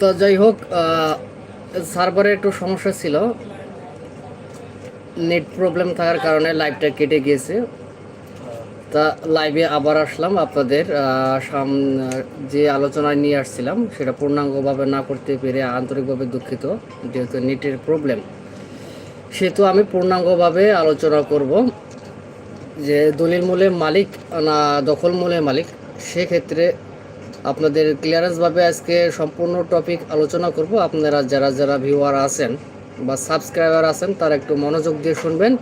তো যাই হোক সার্ভারে একটু সমস্যা ছিল। নেট প্রবলেম থাকার কারণে লাইভটা কেটে গিয়েছে। তা লাইভে আবার আসলাম আপনাদের আহ, সাম- যে আলোচনায় নিয়ে আসছিলাম সেটা পূর্ণাঙ্গভাবে না করতে পেরে আন্তরিকভাবে দুঃখিত যেহেতু নেটের প্রবলেম সেহেতু আমি পূর্ণাঙ্গভাবে আলোচনা করব যে দলিল মূলে মালিক না দখল মূলে মালিক সেক্ষেত্রে আপনাদের ক্লিয়ারেন্সভাবে আজকে সম্পূর্ণ টপিক আলোচনা করব। আপনারা যারা যারা ভিউয়ার আছেন বা সাবস্ক্রাইবার আছেন, তারা একটু মনোযোগ দিয়ে শুনবেন।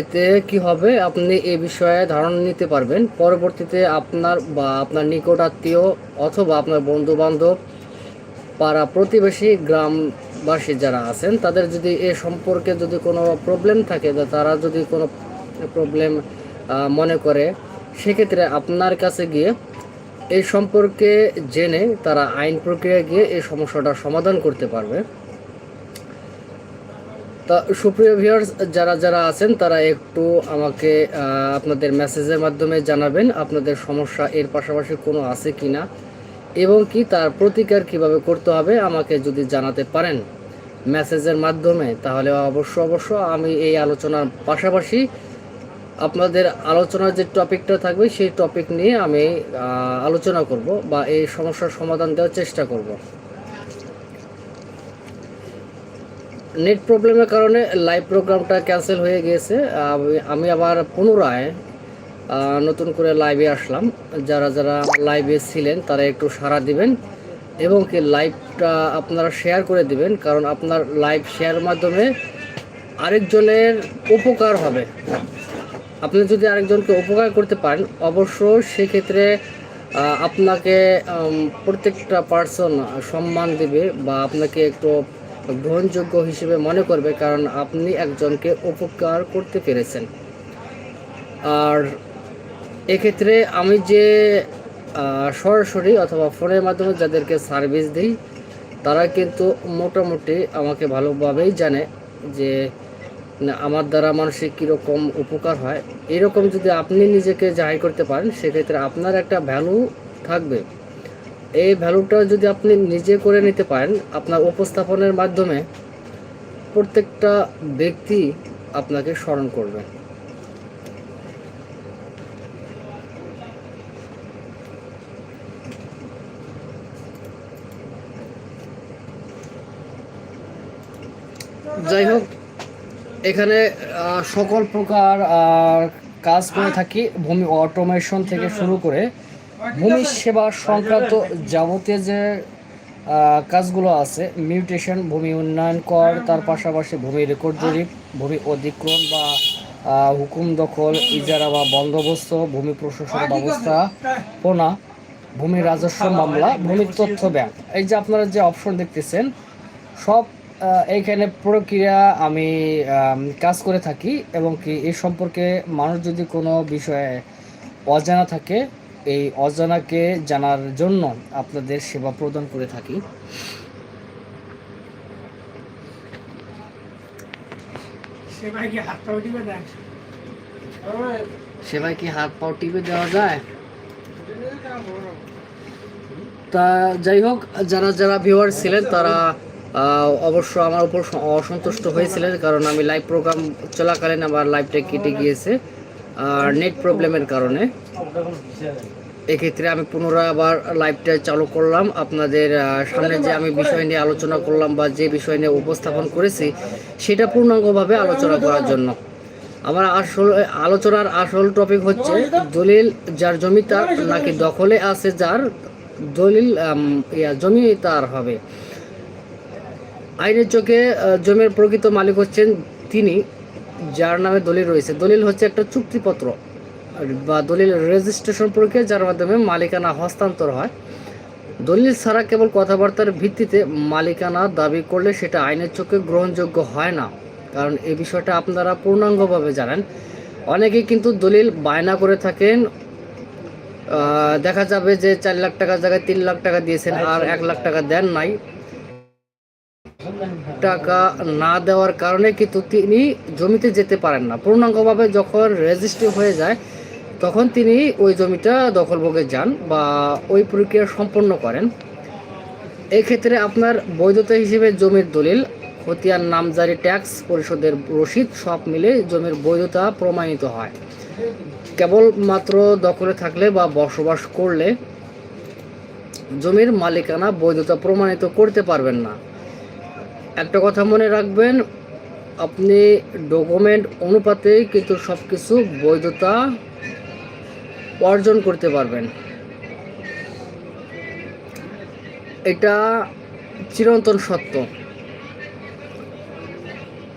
এতে কি হবে? আপনি এই বিষয়ে ধারণা নিতে পারবেন। পরবর্তীতে আপনার বা আপনার নিকট আত্মীয় অথবা আপনার বন্ধু বান্ধব পাড়া প্রতিবেশী, গ্রামবাসী যারা আছেন, তাদের যদি এ সম্পর্কে যদি কোনো প্রবলেম থাকে বা তারা যদি কোনো প্রবলেম মনে করে, সেক্ষেত্রে আপনার কাছে গিয়ে এই সম্পর্কে জেনে তারা আইন প্রক্রিয়া গিয়ে এই সমস্যাটার সমাধান করতে পারবে। তা সুপ্রিয় ভিউয়ার্স যারা যারা আছেন, তারা একটু আমাকে আপনাদের মেসেজের মাধ্যমে জানাবেন আপনাদের সমস্যা এর পাশাপাশি কোনো আছে কি না এবং কি তার প্রতিকার কীভাবে করতে হবে আমাকে যদি জানাতে পারেন মেসেজের মাধ্যমে, তাহলে অবশ্য অবশ্য আমি এই আলোচনার পাশাপাশি আপনাদের আলোচনার যে টপিকটা থাকবে, সেই টপিক নিয়ে আমি আলোচনা করব বা এই সমস্যার সমাধান দেওয়ার চেষ্টা করব। নেট প্রবলেমের কারণে লাইভ প্রোগ্রামটা ক্যান্সেল হয়ে গিয়েছে। আমি- আবার পুনরায় নতুন করে লাইভে আসলাম। যারা যারা লাইভে ছিলেন, তারা একটু সাড়া দিবেন এবং কি লাইভটা আপনারা শেয়ার করে দিবেন, কারণ আপনার লাইভ শেয়ার মাধ্যমে আরেকজনের উপকার হবে। আপনি যদি আরেকজনকে উপকার করতে পারেন অবশ্য সেক্ষেত্রে আপনাকে প্রত্যেকটা পার্সন সম্মান দেবে বা আপনাকে একটু গ্রহণযোগ্য হিসেবে মনে করবে কারণ আপনি একজনকে উপকার করতে পেরেছেন। আর এক্ষেত্রে আমি যে সরাসরি অথবা ফোনের মাধ্যমে যাদেরকে সার্ভিস দিই, তারা কিন্তু মোটামুটি আমাকে ভালোভাবেই জানে যে আমার দ্বারা মানুষের কীরকম উপকার হয়, এরকম যদি আপনি নিজেকে জাহির করতে পারেন, সেক্ষেত্রে আপনার একটা ভ্যালু থাকবে। এই ভ্যালুটা যদি আপনি নিজে করে নিতে পারেন, আপনার উপস্থাপনের মাধ্যমে প্রত্যেকটা ব্যক্তি আপনাকে স্মরণ করবে। যাই হোক এখানে সকল প্রকার কাজ করে থাকি ভূমি অটোমেশন থেকে শুরু করে ভূমি সেবা সংক্রান্ত যাবতীয় যে কাজগুলো আছে মিউটেশন ভূমি উন্নয়ন কর, তার পাশাপাশি ভূমি রেকর্ড জরিপ, ভূমি অধিক্রম বা হুকুম দখল, ইজারা বা বন্দোবস্ত, ভূমি প্রশাসন ব্যবস্থাপনা ভূমি রাজস্ব মামলা, ভূমি তথ্য ব্যাংক। এই যে আপনারা যে অপশন দেখতেছেন, সব এইখানে প্রক্রিয়া আমি কাজ করে থাকি এবং কি এই সম্পর্কে মানুষ যদি কোনো বিষয়ে অজানা থাকে এই অজানাকে জানার জন্য আপনাদের সেবা প্রদান করে থাকি। কি হাত পাও সেবায় কি হাত পাও টিপে দেওয়া যায়? তা যাই হোক যারা যারা ভিউয়ার ছিলেন তারা অবশ্য আমার উপর অসন্তুষ্ট হয়েছিলেন কারণ আমি লাইভ প্রোগ্রাম চলাকালীন আমার লাইভটা কেটে গিয়েছে আর নেট প্রবলেমের কারণে। এক্ষেত্রে আমি পুনরায় আবার লাইভটা চালু করলাম। আপনাদের সামনে যে আমি বিষয় নিয়ে আলোচনা করলাম বা যে বিষয় নিয়ে উপস্থাপন করেছি, সেটা পূর্ণাঙ্গভাবে আলোচনা করার জন্য। আমার আসল, আলোচনার আসল টপিক হচ্ছে দলিল যার জমি তার নাকি দখলে আছে, যার দলিল জমি তার হবে। আইনের চোখে জমির প্রকৃত মালিক হচ্ছেন তিনি, যার নামে দলিল রয়েছে। দলিল হচ্ছে একটা চুক্তিপত্র বা দলিল রেজিস্ট্রেশন প্রক্রিয়া, যার মাধ্যমে মালিকানা হস্তান্তর হয়। দলিল ছাড়া কেবল কথাবার্তার ভিত্তিতে মালিকানা দাবি করলে সেটা আইনের চোখে গ্রহণযোগ্য হয় না। কারণ এই বিষয়টা আপনারা পূর্ণাঙ্গভাবে জানেন। অনেকেই কিন্তু দলিল বায়না করে থাকেন। দেখা যাবে যে চার লাখ টাকার জায়গায় তিন লাখ টাকা দিয়েছেন, আর এক লাখ টাকা দেন নাই। টাকা না দেওয়ার কারণে কিন্তু তিনি জমিতে যেতে পারেন না। পূর্ণাঙ্গভাবে যখন রেজিস্ট্রি হয়ে যায়, তখন তিনি ওই জমিটা দখলভোগে যান বা ওই প্রক্রিয়া সম্পন্ন করেন। এই ক্ষেত্রে আপনার বৈধতা হিসেবে জমির দলিল খতিয়ান নামজারি, ট্যাক্স পরিশোধের রসিদ সব মিলে জমির বৈধতা প্রমাণিত হয়। কেবলমাত্র দখলে থাকলে বা বসবাস করলে জমির মালিকানা বৈধতা প্রমাণিত করতে পারবেন না। একটা কথা মনে রাখবেন, আপনি ডকুমেন্ট অনুপাতেই কিন্তু সব কিছু বৈধতা অর্জন করতে পারবেন। এটা চিরন্তন সত্য।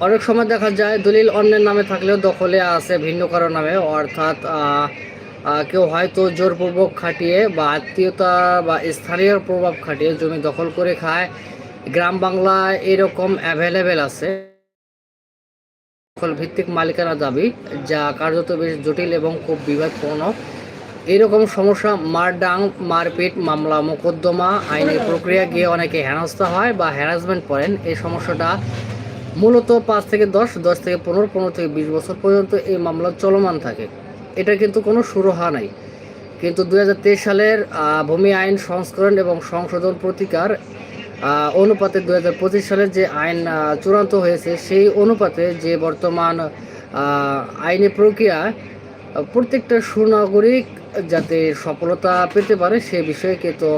অনেক সময় দেখা যায়, দলিল অন্যের নামে থাকলেও দখলে আছে ভিন্ন কারও নামে, অর্থাৎ কেউ হয়তো জোরপূর্বক খাটিয়ে বা আত্মীয়তা বা স্থানীয় প্রভাব খাটিয়ে জমি দখল করে খায় গ্রাম বাংলায় এরকম অ্যাভেলেবেল আছে। ভিত্তিক মালিকানা দাবি, যা কার্যত বেশ জটিল এবং খুব বিবাদপূর্ণ। এরকম সমস্যা, মারডাং, মারপিট, মামলা, মোকদ্দমা আইনি প্রক্রিয়া গিয়ে অনেকে হেনস্থা হয় বা হ্যারাসমেন্ট করেন। এই সমস্যাটা মূলত পাঁচ থেকে দশ দশ থেকে পনেরো পনেরো থেকে বিশ বছর পর্যন্ত এই মামলা চলমান থাকে। এটা কিন্তু কোনো সুরহা নাই। কিন্তু দু হাজার তেইশ সালের ভূমি আইন সংস্করণ এবং সংশোধন প্রতিকার অনুপাতে দু হাজার পঁচিশ সালের যে আইন চূড়ান্ত হয়েছে, সেই অনুপাতে যে বর্তমান আইনি প্রক্রিয়া, প্রত্যেকটা সুনাগরিক যাতে সফলতা পেতে পারে সে বিষয়ে কিন্তু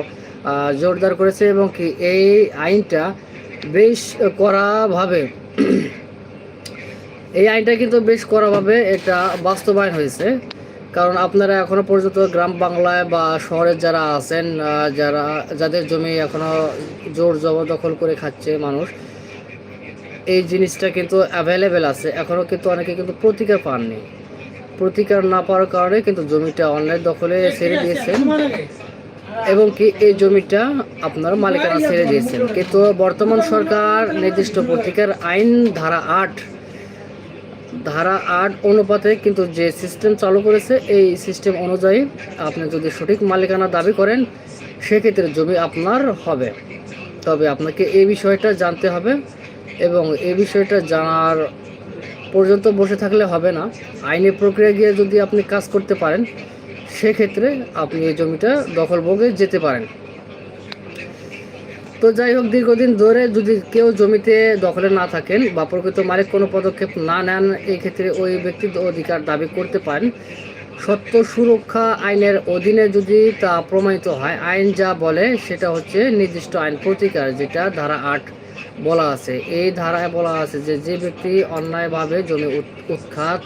জোরদার করেছে এবং কি এই আইনটা বেশ কড়াভাবে, এই আইনটা কিন্তু বেশ কড়াভাবে এটা বাস্তবায়ন হয়েছে। কারণ আপনারা এখনও পর্যন্ত গ্রাম বাংলায় বা শহরে যারা আছেন যারা, যাদের জমি এখনও জোর জবরদখল করে খাচ্ছে মানুষ, এই জিনিসটা কিন্তু অ্যাভেলেবেল আছে। এখনও কিন্তু অনেকে কিন্তু প্রতিকার পাননি। প্রতিকার না পাওয়ার কারণে কিন্তু জমিটা অন্যের দখলে ছেড়ে দিয়েছেন এবং কি এই জমিটা আপনার মালিকানা ছেড়ে দিয়েছেন। কিন্তু বর্তমান সরকার নির্দিষ্ট প্রতিকার আইন ধারা আট ধারা আট অনুপাতে কিন্তু যে সিস্টেম চালু করেছে, এই সিস্টেম অনুযায়ী আপনি যদি সঠিক মালিকানা দাবি করেন, সেক্ষেত্রে জমি আপনার হবে। তবে আপনাকে এই বিষয়টা জানতে হবে এবং এই বিষয়টা জানার পর্যন্ত বসে থাকলে হবে না। আইনি প্রক্রিয়া গিয়ে যদি আপনি কাজ করতে পারেন, সেক্ষেত্রে আপনি এই জমিটা দখলভোগে যেতে পারেন। তো যাই হোক, দীর্ঘদিন ধরে যদি কেউ জমিতে দখলে না থাকেন বা প্রকৃত মালিক কোনো পদক্ষেপ না নেন, এই ক্ষেত্রে ওই ব্যক্তির অধিকার দাবি করতে পারেন। সত্য সুরক্ষা আইনের অধীনে যদি তা প্রমাণিত হয়, আইন যা বলে সেটা হচ্ছে নির্দিষ্ট আইন প্রতিকার, যেটা ধারা আট বলা আছে। এই ধারায় বলা আছে যে যে ব্যক্তি অন্যায়ভাবে জমি উৎখাত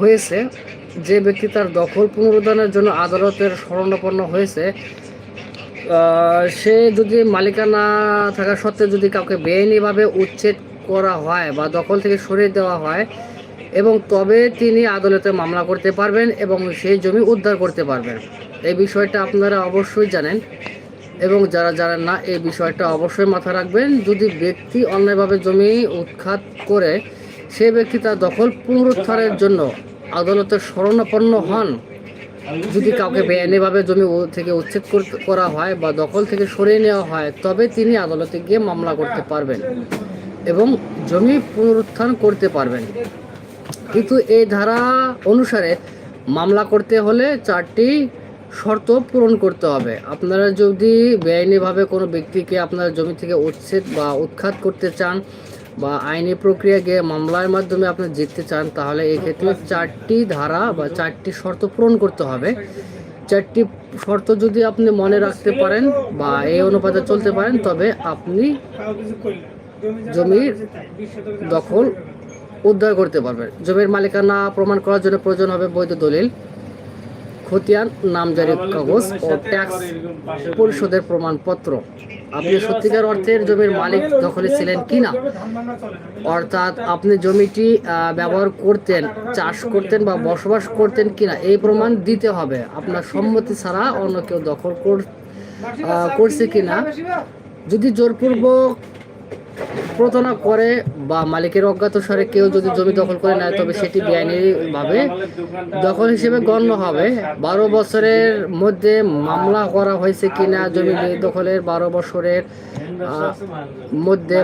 হয়েছে, যে ব্যক্তি তার দখল পুনরুদ্ধারের জন্য আদালতের শরণাপন্ন হয়েছে সে যদি মালিকানা থাকা সত্ত্বেও যদি কাউকে বেআইনিভাবে উচ্ছেদ করা হয় বা দখল থেকে সরিয়ে দেওয়া হয় এবং তবে তিনি আদালতে মামলা করতে পারবেন এবং সেই জমি উদ্ধার করতে পারবেন। এই বিষয়টা আপনারা অবশ্যই জানেন এবং যারা জানেন না, এই বিষয়টা অবশ্যই মাথায় রাখবেন। যদি ব্যক্তি অন্যায়ভাবে জমি উৎখাত করে, সে ব্যক্তি তার দখল পুনরুদ্ধারের জন্য আদালতে শরণাপন্ন হন যদি কাউকে বেআইনিভাবে জমি থেকে উচ্ছেদ করা হয় বা দখল থেকে সরিয়ে নেওয়া হয়, তবে তিনি আদালতে গিয়ে মামলা করতে পারবেন এবং জমি পুনরুত্থান করতে পারবেন। কিন্তু এই ধারা অনুসারে মামলা করতে হলে চারটি শর্ত পূরণ করতে হবে। আপনারা যদি বেআইনিভাবে কোনো ব্যক্তিকে আপনার জমি থেকে উচ্ছেদ বা উৎখাত করতে চান বা আইনি প্রক্রিয়া গিয়ে মামলার মাধ্যমে আপনি জিততে চান, তাহলে এই ক্ষেত্রে চারটি ধারা বা চারটি শর্ত পূরণ করতে হবে। চারটি শর্ত যদি আপনি মনে রাখতে পারেন বা এই অনুপাতে চলতে পারেন, তবে আপনি জমির দখল উদ্ধার করতে পারবেন। জমির মালিকানা প্রমাণ করার জন্য প্রয়োজন হবে বৈধ দলিল, খতিয়ান নামজারি কাগজ ও ট্যাক্স পরিশোধের প্রমাণপত্র। আপনি সত্যিকার অর্থের জমির মালিক দখলে ছিলেন কি না অর্থাৎ আপনি জমিটি ব্যবহার করতেন, চাষ করতেন বা বসবাস করতেন কি না এই প্রমাণ দিতে হবে। আপনার সম্মতি ছাড়া অন্য কেউ দখল কর- কি করছে কিনা? যদি জোরপূর্বক প্রতারণা করে বা মালিকের অজ্ঞাত স্বরে কেউ যদি জমি দখল করে নেয়, তবে সেটি বেআইনিভাবে দখল হিসেবে গণ্য হবে। বারো বছরের মধ্যে মামলা করা হয়েছে কিনা, জমি দখলের বারো বছরের মধ্যে